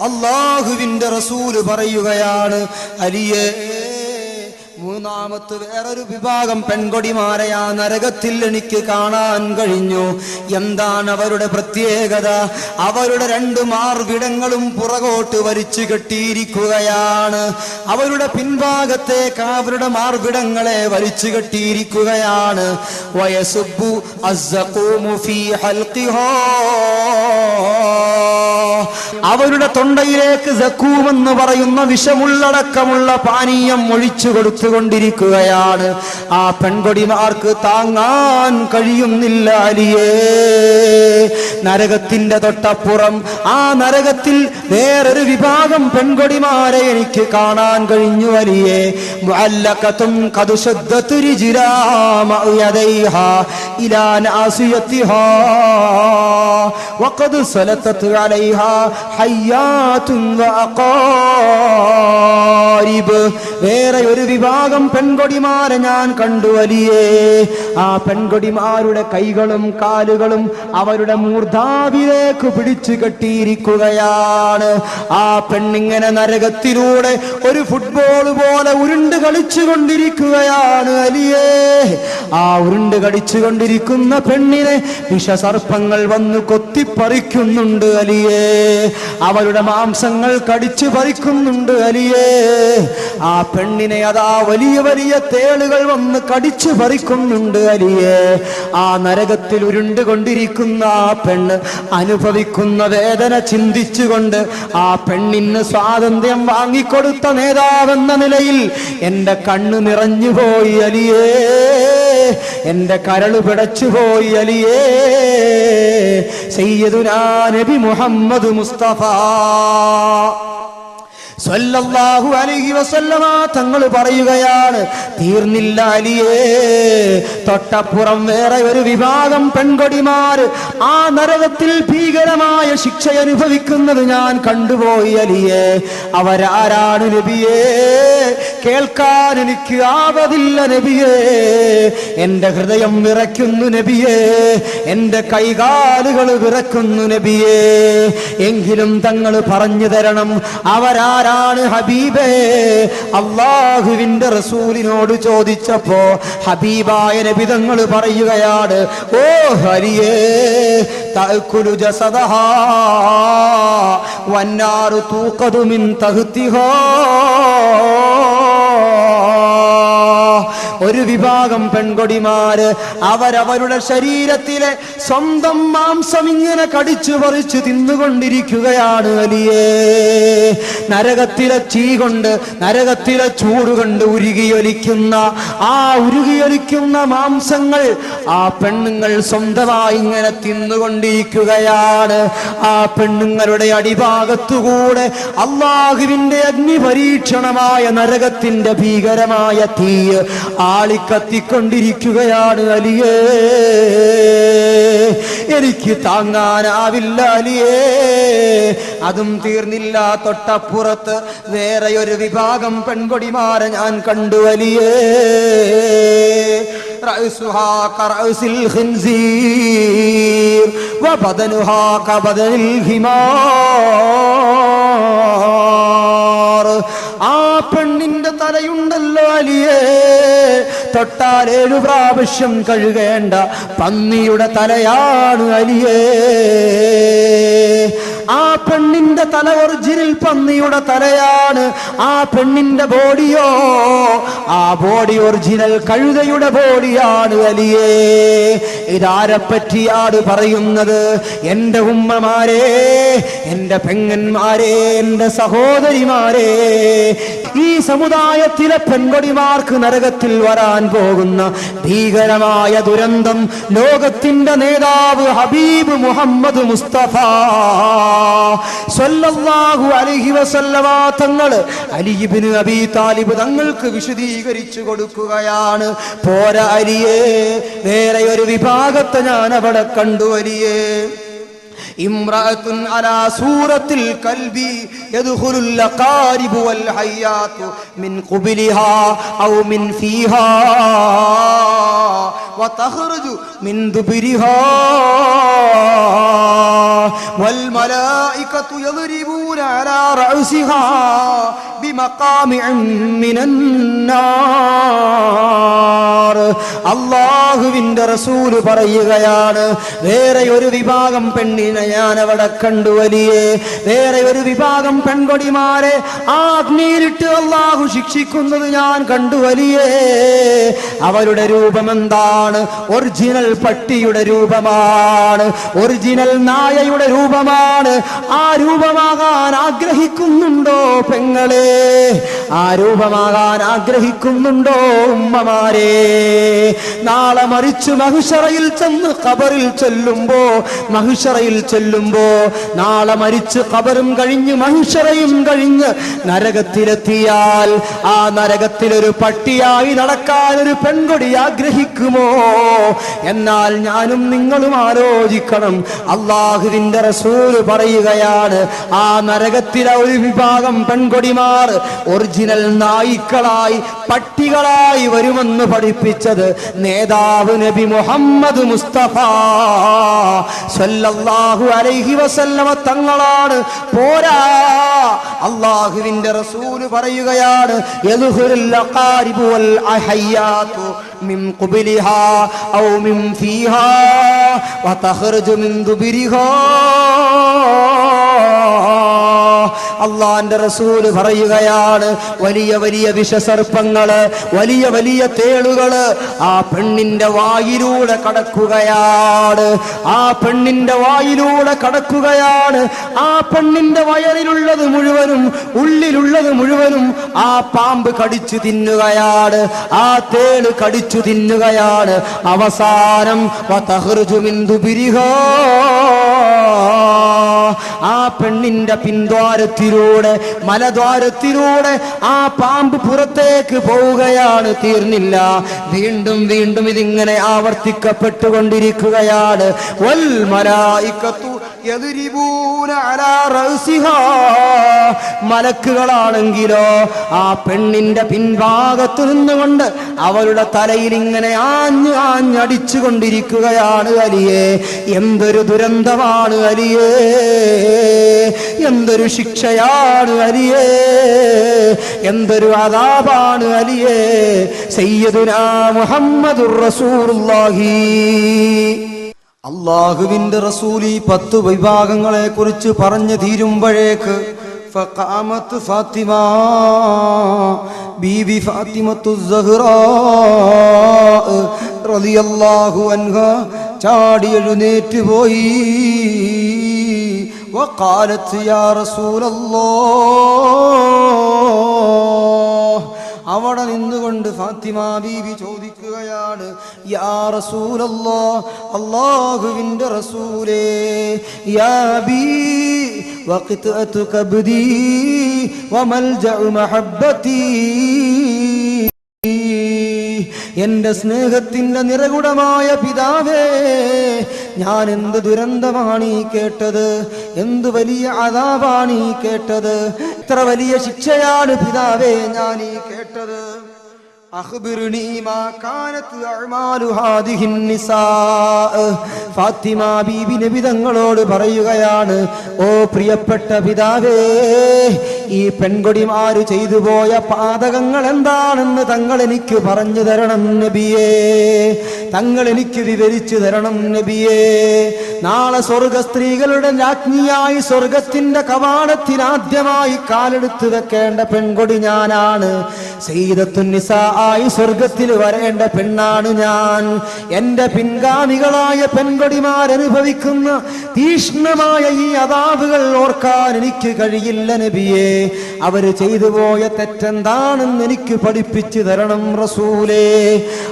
അള്ളാഹുവിന്റെ റസൂൽ പറയുകയാണ് അലിയേ മൂന്നാമത്ത് വേറൊരു വിഭാഗം പെൺകൊടിമാരെ ആ നരകത്തിൽ എനിക്ക് കാണാൻ കഴിഞ്ഞു. എന്താണ് അവരുടെ പ്രത്യേകത? അവരുടെ രണ്ട് മാർവിടങ്ങളും പുറകോട്ട് വരിച്ചു കെട്ടിയിരിക്കുകയാണ്. അവരുടെ പിൻഭാഗത്തേക്ക് അവരുടെ മാർവിടങ്ങളെ വലിച്ചു കെട്ടിയിരിക്കുകയാണ്. വയസുബു അസ്സഖൂമു ഫീ ഹൽഖിഹാ. അവരുടെ തൊണ്ടയിലേക്ക് സക്കൂമെന്ന് പറയുന്ന വിഷമുള്ളടക്കമുള്ള പാനീയം ഒഴിച്ചു കൊടുത്തുകൊണ്ടിരിക്കുകയാണ്. ആ പെൺകൊടിമാർക്ക് താങ്ങാൻ കഴിയുന്നില്ല അലിയേ. നരകത്തിന്റെ തൊട്ടപ്പുറം ആ നരകത്തിൽ വേറൊരു വിഭാഗം പെൺകൊടിമാരെ എനിക്ക് കാണാൻ കഴിഞ്ഞു അലിയേ. മുഅല്ലഖത്തും ഖദ് ശുദ്ദത്തു രിജിലാമ യദൈഹാ ഇലാ വഖദ് അലൈഹാ വേറെ ഒരു വിഭാഗം പെൺകൊടിമാരെ ഞാൻ കണ്ടു വലിയേ. ആ പെൺകൊടിമാരുടെ കൈകളും കാലുകളും അവരുടെ മൂർധാവിലേക്ക് പിടിച്ചു കെട്ടിയിരിക്കുകയാണ്. ആ പെണ്ണിങ്ങനെ നരകത്തിലൂടെ ഒരു ഫുട്ബോൾ പോലെ ഉരുണ്ട് കളിച്ചു കൊണ്ടിരിക്കുകയാണ് അലിയേ ആ ഉരുണ്ട് കളിച്ചു കൊണ്ടിരിക്കുന്ന പെണ്ണിനെ വിഷസർപ്പങ്ങൾ വന്ന് കൊത്തിപ്പറിക്കുന്നുണ്ട് അലിയേ അവരുടെ മാംസങ്ങൾ കടിച്ചു പറിക്കുന്നുണ്ട് അലിയേ. ആ പെണ്ണിനെ അതാ വലിയ വലിയ തേളുകൾ വന്ന് കടിച്ചു പറിക്കുന്നുണ്ട് അലിയേ. ആ നരകത്തിൽ ഉരുണ്ടുകൊണ്ടിരിക്കുന്ന ആ പെണ്ണ് അനുഭവിക്കുന്ന വേദന ചിന്തിച്ചുകൊണ്ട് ആ പെണ്ണിന് സ്വാതന്ത്ര്യം വാങ്ങിക്കൊടുത്ത നേതാവെന്ന നിലയിൽ എന്റെ കണ്ണ് നിറഞ്ഞുപോയി അലിയേ. എന്റെ കരൾ പിടച്ചുപോയി അലിയേ. സയ്യദുനാ നബി മുഹമ്മദ് മുസ്തഫ. സ്വല്ലല്ലാഹു അലൈഹി വസല്ലമ തങ്ങൾ പറയുകയാണ് തീർന്നില്ല അലിയേ തൊട്ടപ്പുറം വേറെ ഒരു വിഭാഗം പെൺകൊടിമാർ ആ നരകത്തിൽ ഭീകരമായ ശിക്ഷ അനുഭവിക്കുന്നത് ഞാൻ കണ്ടുപോയി അലിയേ. അവരാരാണ് നബിയേ? കേൾക്കാൻ എനിക്ക് ആവതില്ല നബിയേ. എന്റെ ഹൃദയം വിറയ്ക്കുന്നു നബിയേ. എന്റെ കൈകാലുകൾ വിറക്കുന്നു നബിയേ. എങ്കിലും തങ്ങൾ പറഞ്ഞു തരണം അവരാരാണ് ഹബീബേ? അള്ളാഹുവിന്റെ റസൂലിനോട് ചോദിച്ചപ്പോ ഹബീബായ നബിതങ്ങൾ പറയുകയാണ് ഓ ഹരിയേ തൽക്കുലു ജസദഹാ വന്നാറു തൂക്കതുമിൻ മിൻ തഹ്തിഹാ. ഒരു വിഭാഗം പെൺകൊടിമാര് അവരവരുടെ ശരീരത്തിലെ സ്വന്തം മാംസം ഇങ്ങനെ കടിച്ചു പറിച്ചു തിന്നുകൊണ്ടിരിക്കുകയാണ് അലിയേ. നരകത്തിലെ ചീ കൊണ്ട് നരകത്തിലെ ചൂട് കൊണ്ട് ഉരുകിയൊലിക്കുന്ന ആ ഉരുകിയൊലിക്കുന്ന മാംസങ്ങൾ ആ പെണ്ണുങ്ങൾ സ്വന്തമായി ഇങ്ങനെ തിന്നുകൊണ്ടിരിക്കുകയാണ്. ആ പെണ്ണുങ്ങളുടെ അടിഭാഗത്തുകൂടെ അള്ളാഹുവിന്റെ അഗ്നി പരീക്ഷണമായ നരകത്തിന്റെ ഭീകരമായ തീ ആളിക്കത്തിക്കൊണ്ടിരിക്കുകയാണ് അലിയേ എനിക്ക് താങ്ങാനാവില്ല അലിയേ അതും തീർന്നില്ല തൊട്ടപ്പുറത്ത് വേറെ ഒരു വിഭാഗം പെൺകൊടിമാരെ ഞാൻ കണ്ടു അലിയേ رأسها كرأس الخنزير وبدنها كبدن الحمار ആ പെണ്ണിന്റെ തലയുണ്ടല്ലോ അലിയേ തൊട്ടാൽ ഏഴു പ്രാവശ്യം കഴുകേണ്ട പന്നിയുടെ തലയാണ് അലിയേ. ആ പെണ്ണിന്റെ തല ഒറിജിനൽ പന്നിയുടെ തലയാണ്. ആ പെണ്ണിന്റെ ബോഡിയോ ആ ബോഡി ഒറിജിനൽ കഴുതയുടെ ബോഡിയാണ് അലിയേ ഇതാരെ പറ്റിയാണ് പറയുന്നത്? എന്റെ ഉമ്മമാരെ എന്റെ പെങ്ങന്മാരെ എന്റെ സഹോദരിമാരെ ഈ സമുദായത്തിലെ പെൺകൊടിമാർക്ക് നരകത്തിൽ വരാൻ പോകുന്ന ഭീകരമായ ദുരന്തം ലോകത്തിന്റെ നേതാവ് ഹബീബ് മുഹമ്മദ് മുസ്തഫ. സ്വല്ലല്ലാഹു അലൈഹി വസല്ലമ തങ്ങൾ അലിബിന് അബി താലിബ് തങ്ങൾക്ക് വിശദീകരിച്ചു കൊടുക്കുകയാണ് പോരാ അലിയേ വേറെ ഒരു വിഭാഗത്തെ ഞാൻ അവിടെ കണ്ടു അലിയേ امرأة على سورة الكلب يدخل الأقارب والحيات من قبلها أو من فيها وتخرج من دبرها والملائكة يضربون على رأسها بمقامع من النار അള്ളാഹുവിന്റെ റസൂല് പറയുകയാണ് വേറെ ഒരു വിഭാഗം പെണ്ണിനെ ഞാൻ അവിടെ കണ്ടു വലിയേ വേറെ ഒരു വിഭാഗം പെൺകൊടിമാരെ ആ അഗ്നിയിലിട്ട് അള്ളാഹു ശിക്ഷിക്കുന്നത് ഞാൻ കണ്ടു വലിയേ അവരുടെ രൂപം എന്താണ് ഒറിജിനൽ പട്ടിയുടെ രൂപമാണ്. ഒറിജിനൽ നായയുടെ രൂപമാണ്. ആ രൂപമാകാൻ ആഗ്രഹിക്കുന്നുണ്ടോ പെങ്ങളെ? ആ രൂപമാകാൻ ആഗ്രഹിക്കുന്നുണ്ടോ ഉമ്മമാരെ? നാളെ മറിച്ചു മഹിഷറയിൽ ചെന്ന് കബറിൽ ചെല്ലുമ്പോ മഹിഷറയിൽ ചെല്ലുമ്പോ നാളെ മരിച്ച് കബറും കഴിഞ്ഞ് മഹിഷറയും കഴിഞ്ഞ് നരകത്തിലെത്തിയാൽ ആ നരകത്തിലൊരു പട്ടിയായി നടക്കാൻ ഒരു പെൺകൊടി ആഗ്രഹിക്കുമോ? എന്നാൽ ഞാനും നിങ്ങളും ആലോചിക്കണം. അള്ളാഹുവിന്റെ റസൂൽ പറയുകയാണ് ആ നരകത്തിലെ ഒരു വിഭാഗം പെൺകൊടിമാർ ഒറിജിനൽ നായ്ക്കളായി പട്ടികളായി വരുമെന്ന് പഠിപ്പിച്ചത് നേതാവ് നബി മുഹമ്മദ് മുസ്തഫ. സല്ലല്ലാഹു അലൈഹി വസല്ലമ തങ്ങളാണ്. പോരാ. അള്ളാഹുവിന്റെ റസൂൽ പറയുകയാണ് من قبلها أو من فيها وتخرج من دبرها. അള്ളാന്റെ റസൂൽ പറയുകയാണ് വലിയ വലിയ വിഷസർപ്പങ്ങൾ വലിയ വലിയ തേളുകൾ ആ പെണ്ണിന്റെ വായിലൂടെ കടക്കുകയാണ്. ആ പെണ്ണിന്റെ വായിലൂടെ കടക്കുകയാണ്. ആ പെണ്ണിന്റെ വയറിലുള്ളത് മുഴുവനും ഉള്ളിലുള്ളത് മുഴുവനും ആ പാമ്പ് കടിച്ചു തിന്നുകയാണ്. ആ തേൾ കടിച്ചു തിന്നുകയാണ്. അവസാനം ആ പെണ്ണിന്റെ പിൻദ്വാരത്തിലൂടെ മലദ്വാരത്തിലൂടെ ആ പാമ്പ് പുറത്തേക്ക് പോവുകയാണ് തീർന്നില്ല വീണ്ടും വീണ്ടും ഇതിങ്ങനെ ആവർത്തിക്കപ്പെട്ടുകൊണ്ടിരിക്കുകയാണ് വൽ മലായിക്കത്തു യദ്രിബൂന അലാ റഅസിഹാ. മലക്കുകളാണെങ്കിലോ ആ പെണ്ണിന്റെ പിൻഭാഗത്ത് നിന്നുകൊണ്ട് അവരുടെ തലയിൽ ഇങ്ങനെ ആഞ്ഞ് ആഞ്ഞടിച്ചു കൊണ്ടിരിക്കുകയാണ് അലിയേ. എന്തൊരു ദുരന്തമാണ് അലിയേ. എന്തൊരു ശിക്ഷയാണ് അലിയേ. എന്തൊരു അതാപാണ് അലിയേ. സയ്യദുനാ മുഹമ്മദുർ റസൂലുള്ളാഹി. അള്ളാഹുവിന്റെ റസൂൽ ഈ പത്ത് വിഭാഗങ്ങളെ കുറിച്ച് പറഞ്ഞു തീരുമ്പോഴേക്ക് ഫഖാമത്ത് ഫാത്തിമ ബീബി ഫാത്തിമത്തു സഹ്റാ റളിയല്ലാഹു അൻഹ ചാടി എഴുന്നേറ്റ് പോയി وقالت يا رسول الله അവിടെ നിന്നുകൊണ്ട് ഫാത്തിമ ബീവി ചോദിക്കുകയാണ് യാ റസൂലല്ലോ അള്ളാഹുവിന്റെ റസൂലേ യാ ബീ വഖിത്അതു കബ്ദി വമൽജഉ മഹബ്ബതി. എന്റെ സ്നേഹത്തിന്റെ നിറകുടമായ പിതാവേ ഞാൻ എന്ത് ദുരന്തമാണ് ഈ കേട്ടത്? എന്ത് വലിയ അതാപാണ് ഈ കേട്ടത്? എത്ര വലിയ ശിക്ഷയാണ് പിതാവേ ഞാൻ ഈ കേട്ടത്. ഫാത്തിമ ബീബി നബി തങ്ങളോട് പറയുകയാണ് ഓ പ്രിയപ്പെട്ട പിതാവേ ഈ പെൺകൊടിമാര് ചെയ്തു പോയ പാതകങ്ങൾ എന്താണെന്ന് തങ്ങൾ എനിക്ക് പറഞ്ഞു തരണം നബിയേ. തങ്ങൾ എനിക്ക് വിവരിച്ചു തരണം നബിയേ. നാളെ സ്വർഗ സ്ത്രീകളുടെ രാജ്ഞിയായി സ്വർഗത്തിന്റെ കവാടത്തിൽ ആദ്യമായി കാലെടുത്ത് വെക്കേണ്ട പെൺകൊടി ഞാനാണ്. ആയി സ്വർഗത്തിൽ വരേണ്ട പെണ്ണാണ് ഞാൻ. എന്റെ പിൻഗാമികളായ പെൺകൊടിമാരനുഭവിക്കുന്ന തീഷ്ണമായ ഈ അതാവുകൾ ഓർക്കാൻ എനിക്ക് കഴിയില്ല നബിയെ. അവർ ചെയ്തു പോയ തെറ്റെന്താണെന്ന് എനിക്ക് പഠിപ്പിച്ചു തരണം റസൂലേ.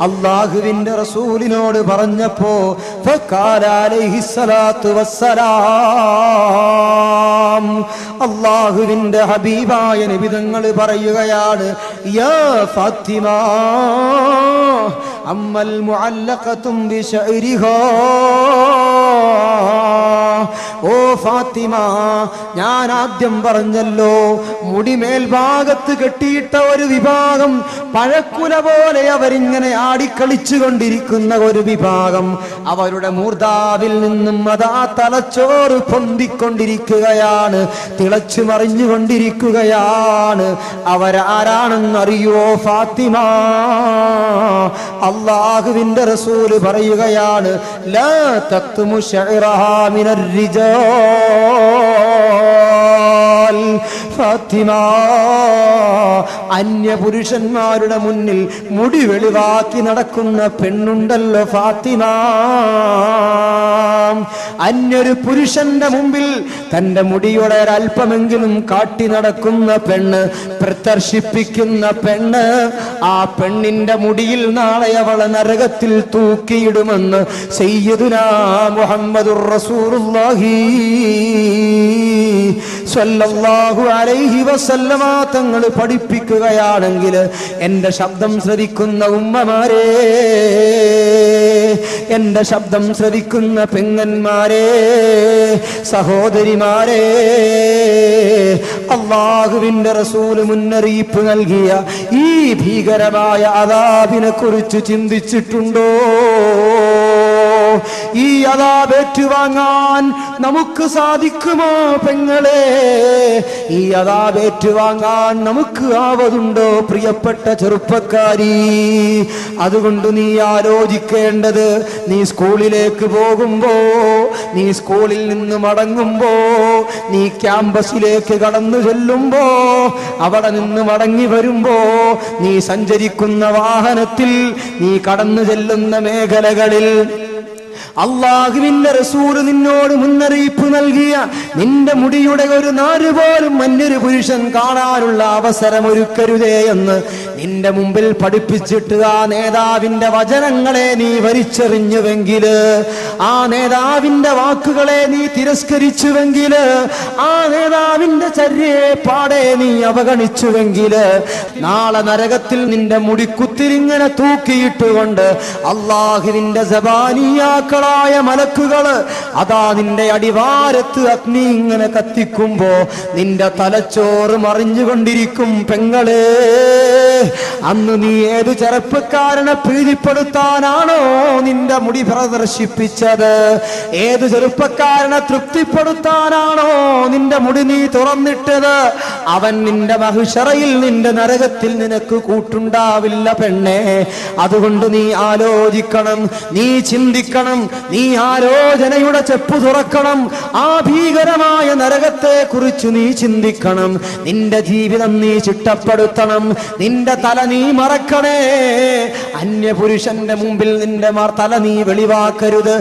അള്ളാഹുവിന്റെ റസൂലിനോട് പറഞ്ഞപ്പോ അലൈഹിസ്സലാത്തു വസ്സലാം അള്ളാഹുവിന്റെ ഹബീബായ നിബിതങ്ങൾ പറയുകയാണ് യാ ഫാത്തിമ അമ്മൽ മുഅല്ലഖത്തും ബിശഅരിഹാ. ഫാത്തിമ ഞാൻ ആദ്യം പറഞ്ഞല്ലോ മുടി മേൽഭാഗത്ത് കെട്ടിയിട്ട ഒരു വിഭാഗം പഴക്കുല പോലെ അവരിങ്ങനെ ആടിക്കളിച്ചു കൊണ്ടിരിക്കുന്ന ഒരു വിഭാഗം. അവരുടെ മൂർദാവിൽ നിന്നും അതാ തലച്ചോറ് പൊന്തിക്കൊണ്ടിരിക്കുകയാണ് തിളച്ചു മറിഞ്ഞുകൊണ്ടിരിക്കുകയാണ്. അവരാരാണെന്നറിയോ ഫാത്തിമ? അള്ളാഹുവിന്റെ റസൂൽ പറയുകയാണ് ലാ തക്തുമു ശഅറഹാ മിനർ റിജാൽ ഫാത്തിമ അന്യപുരുഷന്മാരുടെ മുന്നിൽ മുടി വെളിവാക്കി നടക്കുന്ന പെണ്ണുണ്ടല്ലോ ഫാത്തിമ. അന്യൊരു പുരുഷന്റെ മുമ്പിൽ തന്റെ മുടിയുടെ ഒരല്പമെങ്കിലും കാട്ടി നടക്കുന്ന പെണ്ണ് പ്രദർശിപ്പിക്കുന്ന പെണ്ണ് ആ പെണ്ണിന്റെ മുടിയിൽ നാളെ അവളെ നരകത്തിൽ തൂക്കിയിടുമെന്ന് സയ്യിദുനാ മുഹമ്മദുർ റസൂലുള്ളാഹി സ്വല്ലല്ലാഹു അലൈഹി വസല്ലമ തങ്ങൾ പഠിപ്പിക്കുകയാണെങ്കിൽ എന്റെ ശബ്ദം ശ്രവിക്കുന്ന ഉമ്മമാരെ എന്റെ ശബ്ദം ശ്രവിക്കുന്ന പെങ്ങന്മാരെ സഹോദരിമാരെ അള്ളാഹുവിന്റെ റസൂൽ മുന്നറിയിപ്പ് നൽകിയ ഈ ഭീകരമായ അതാബിനെ കുറിച്ച് ചിന്തിച്ചിട്ടുണ്ടോ? ഈ അതാബ് ഏറ്റുവാങ്ങാൻ നമുക്ക് സാധിക്കുമോ പെങ്ങളെ? ഈ അതാബ് ഏറ്റുവാങ്ങാൻ നമുക്ക് ആവതുണ്ടോ പ്രിയപ്പെട്ട ചെറുപ്പക്കാരി? അതുകൊണ്ട് നീ ആലോചിക്കേണ്ടത് നീ സ്കൂളിലേക്ക് പോകുമ്പോ നീ സ്കൂളിൽ നിന്ന് മടങ്ങുമ്പോ നീ ക്യാമ്പസിലേക്ക് കടന്നു ചെല്ലുമ്പോ അവിടെ നിന്ന് മടങ്ങി വരുമ്പോ നീ സഞ്ചരിക്കുന്ന വാഹനത്തിൽ നീ കടന്നു ചെല്ലുന്ന മേഖലകളിൽ അള്ളാഹുവിന്റെ റസൂൽ നിന്നോട് മുന്നറിയിപ്പ് നൽകിയ നിന്റെ മുടിയുടെ ഒരു നാര് പോലും മറ്റൊരു പുരുഷൻ കാണാനുള്ള അവസരം ഒരുക്കരുതേ എന്ന് നിന്റെ മുമ്പിൽ പഠിപ്പിച്ചിട്ട് ആ നേതാവിന്റെ വചനങ്ങളെ നീ വരിച്ചെറിഞ്ഞുവെങ്കിൽ ആ നേതാവിന്റെ വാക്കുകളെ നീ തിരസ്കരിച്ചുവെങ്കിൽ ആ നേതാവിന്റെ ചര്യയെ പാടെ നീ അവഗണിച്ചുവെങ്കിൽ നാളെ നരകത്തിൽ നിന്റെ മുടിക്കുത്തിരിങ്ങനെ തൂക്കിയിട്ടുകൊണ്ട് അള്ളാഹുവിന്റെ ജബാനിയാക്കളായ മലക്കുകൾ അതാ നിന്റെ അടിവാരത്ത് അഗ്നി ഇങ്ങനെ കത്തിക്കുമ്പോ നിന്റെ തലച്ചോറ് മറിഞ്ഞുകൊണ്ടിരിക്കും പെങ്ങളെ. അന്ന് നീ ഏത് ചെറുപ്പക്കാരനെ പ്രീതിപ്പെടുത്താനാണോ നിന്റെ മുടി പ്രദർശിപ്പിച്ചത്? ഏത് ചെറുപ്പക്കാരനെ തൃപ്തിപ്പെടുത്താനാണോ നിന്റെ മുടി നീ തുറന്നിട്ടത്? അവൻ നിന്റെ മഹിഷറയിൽ നിന്റെ നരകത്തിൽ നിനക്ക് കൂട്ടുണ്ടാവില്ല പെണ്ണെ. അതുകൊണ്ട് നീ ആലോചിക്കണം നീ ചിന്തിക്കണം നീ ആലോചനയുടെ ചെപ്പ് തുറക്കണം. ആ ഭീകരമായ നരകത്തെ കുറിച്ച് നീ ചിന്തിക്കണം. നിന്റെ ജീവിതം നീ ചിട്ടപ്പെടുത്തണം. നിന്റെ തല നീ മറക്കണേ. അന്യപുരുഷന്റെ മുമ്പിൽ നിന്റെ തല നീ വെളിവാക്കരുത്.